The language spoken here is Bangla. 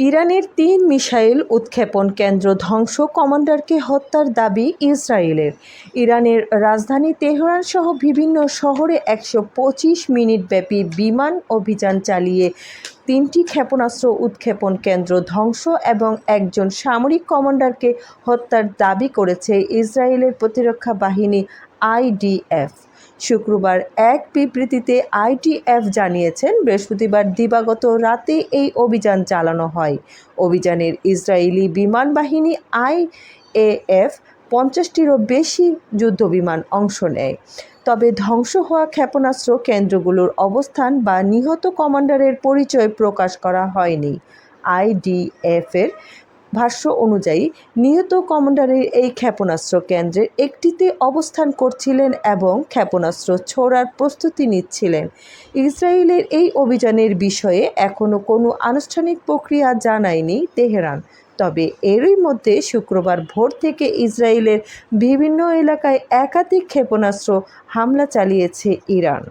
ইরানের তিন মিসাইল উৎক্ষেপণ কেন্দ্র ধ্বংস কমান্ডারকে হত্যার দাবি ইসরায়েলের। ইরানের রাজধানী তেহরান সহ বিভিন্ন শহরে একশো পঁচিশ মিনিটব্যাপী বিমান অভিযান চালিয়ে তিনটি ক্ষেপণাস্ত্র উৎক্ষেপণ কেন্দ্র ধ্বংস এবং একজন সামরিক কমান্ডারকে হত্যার দাবি করেছে ইসরায়েলের প্রতিরক্ষা বাহিনী আইডিএফ শুক্রবার এক বিবৃতিতে আইটিএফ জানিয়েছেন, বৃহস্পতিবার দিবাগত রাতে এই অভিযান চালানো হয়। অভিযানের ইসরায়েলি বিমান বাহিনী আইএএফ পঞ্চাশটিরও বেশি যুদ্ধবিমান অংশ নেয়। তবে ধ্বংস হওয়া ক্ষেপণাস্ত্র কেন্দ্রগুলোর অবস্থান বা নিহত কমান্ডারের পরিচয় প্রকাশ করা হয়নি। আইডিএফের ভাষ্য অনুযায়ী, নিহত কমান্ডারের এই ক্ষেপণাস্ত্র কেন্দ্রের একটিতে অবস্থান করছিলেন এবং ক্ষেপণাস্ত্র ছোড়ার প্রস্তুতি নিচ্ছিলেন। ইসরায়েলের এই অভিযানের বিষয়ে এখনও কোনো আনুষ্ঠানিক প্রক্রিয়া জানায়নি তেহরান। তবে এরই মধ্যে শুক্রবার ভোর থেকে ইসরায়েলের বিভিন্ন এলাকায় একাধিক ক্ষেপণাস্ত্র হামলা চালিয়েছে ইরান।